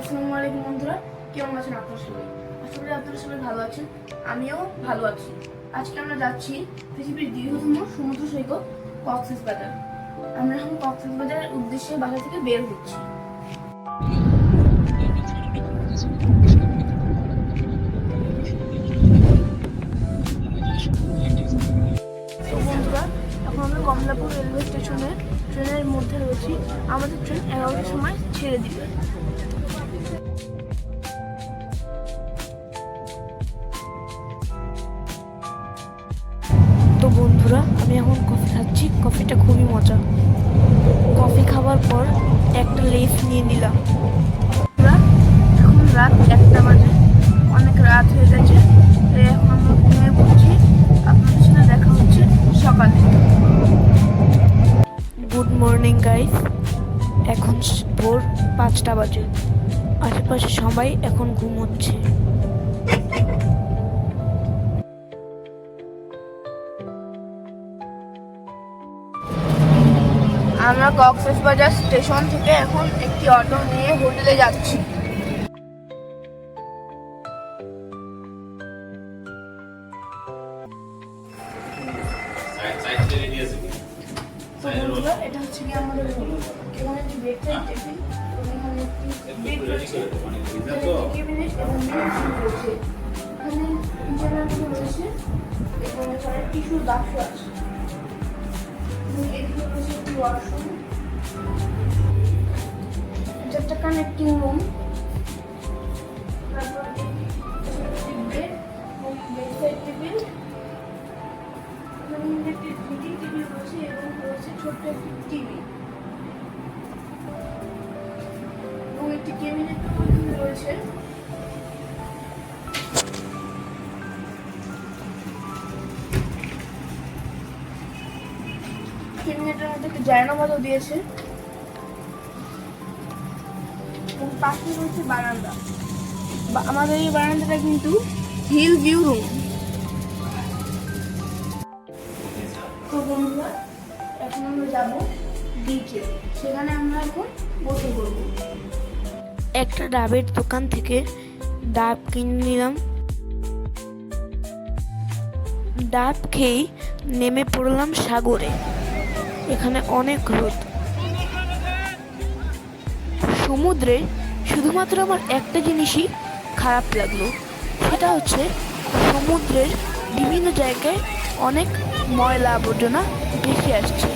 আসসালামু আলাইকুম বন্ধুরা, কেমন আছেন আপনারা সবাই? আশা করি আপনারা সবাই ভালো আছেন, আমিও ভালো আছি। আজকে আমরা যাচ্ছি পৃথিবীর দীর্ঘতম সমুদ্র সৈকত কক্সেস বাজার। আমরা এখন কক্সেস বাজারের উদ্দেশ্যে বাসা থেকে বের হচ্ছি। এখন আমরা কমলাপুর রেলওয়ে স্টেশনে, ট্রেনের মধ্যে রয়েছি। আমাদের ট্রেন এগারোটার সময় ছেড়ে দিবে। বন্ধুরা, আমি এখন কফি খাচ্ছি। কফিটা খুবই মজা। কফি খাওয়ার পর একটা লেস নিয়ে নিলাম। এখন রাত একটা বাজে। অনেক রাত হয়ে গেছে। তাই এখন আমরা পড়ছি। দেখা হচ্ছে সকালে। গুড মর্নিং গাইস এখন ভোর পাঁচটা বাজে। আশেপাশে সবাই এখন ঘুমোচ্ছে। আমরা কক্সবাজার স্টেশন থেকে এখন একটি অটো নিয়ে হোটেলে যাচ্ছি। এখানে এবং এখানে বাক্স আছে। এদিকে রয়েছে একটি washroom। এটা কানেক্টিং রুম ছোট্ট একটি টিভি এবং একটি ক্যাবিনেট রয়েছে মধ্যে একটি জায়নামাজও দিয়েছে। এবং পাশে রয়েছে বারান্দা। আমাদের এই বারান্দাটা কিন্তু হিল ভিউ রুম একটা ডাবের দোকান থেকে ডাব কিনে নিলাম। ডাব খেয়েই নেমে পড়লাম সাগরে। এখানে অনেক রোদ। সমুদ্রে শুধুমাত্র আমার একটা জিনিসই খারাপ লাগল, সেটা হচ্ছে সমুদ্রের বিভিন্ন জায়গায় অনেক ময়লা আবর্জনা ভেসে আসছে।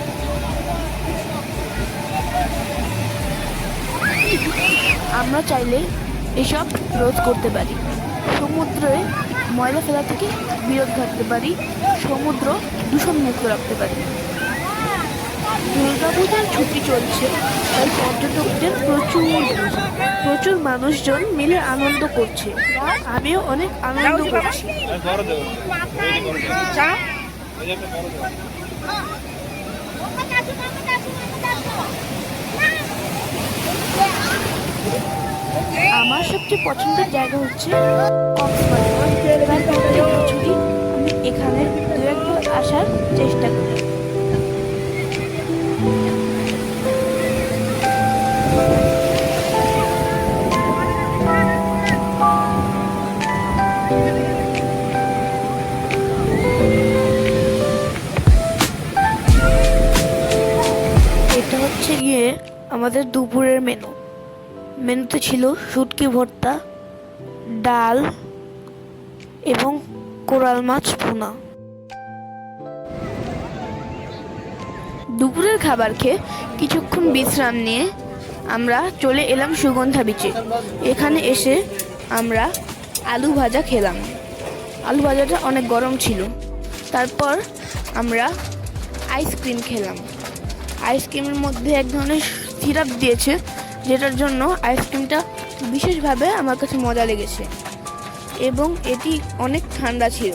আমরা চাইলে এসব রোধ করতে পারি। সমুদ্রে ময়লা ফেলা থেকে বিরত থাকতে পারি, সমুদ্র দূষণমুক্ত রাখতে পারি। দুর্গাপূজার ছুটি চলছে, তাই পর্যটকদের প্রচুর প্রচুর মানুষজন মিলে আনন্দ করছে। আমিও অনেক আনন্দ করছি। আমার সবচেয়ে পছন্দের জায়গা হচ্ছে কক্সবাজার। আমি এখানে দু একবার আসার চেষ্টা করি। হচ্ছে গিয়ে আমাদের দুপুরের মেনু মেনুতে ছিল শুটকি ভর্তা, ডাল এবং কোরাল মাছ ভুনা। দুপুরের খাবার খেয়ে কিছুক্ষণ বিশ্রাম নিয়ে আমরা চলে এলাম সুগন্ধা বিচে এখানে এসে আমরা আলু ভাজা খেলাম। আলু ভাজাটা অনেক গরম ছিল। তারপর আমরা আইসক্রিম খেলাম। আইসক্রিমের মধ্যে এক ধরনের সিরাপ দিয়েছে, যেটার জন্য আইসক্রিমটা বিশেষভাবে আমার কাছে মজা লেগেছে। এবং এটি অনেক ঠান্ডা ছিল।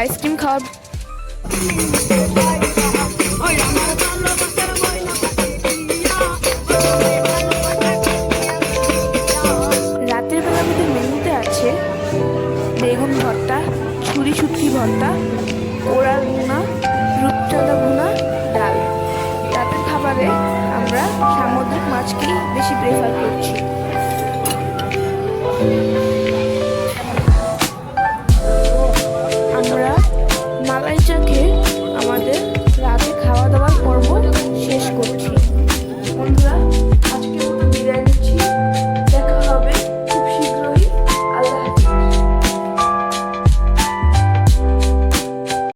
আইসক্রিম খাওয়ার সামুদ্রিক মাছকেই বেশি প্রেফার করছি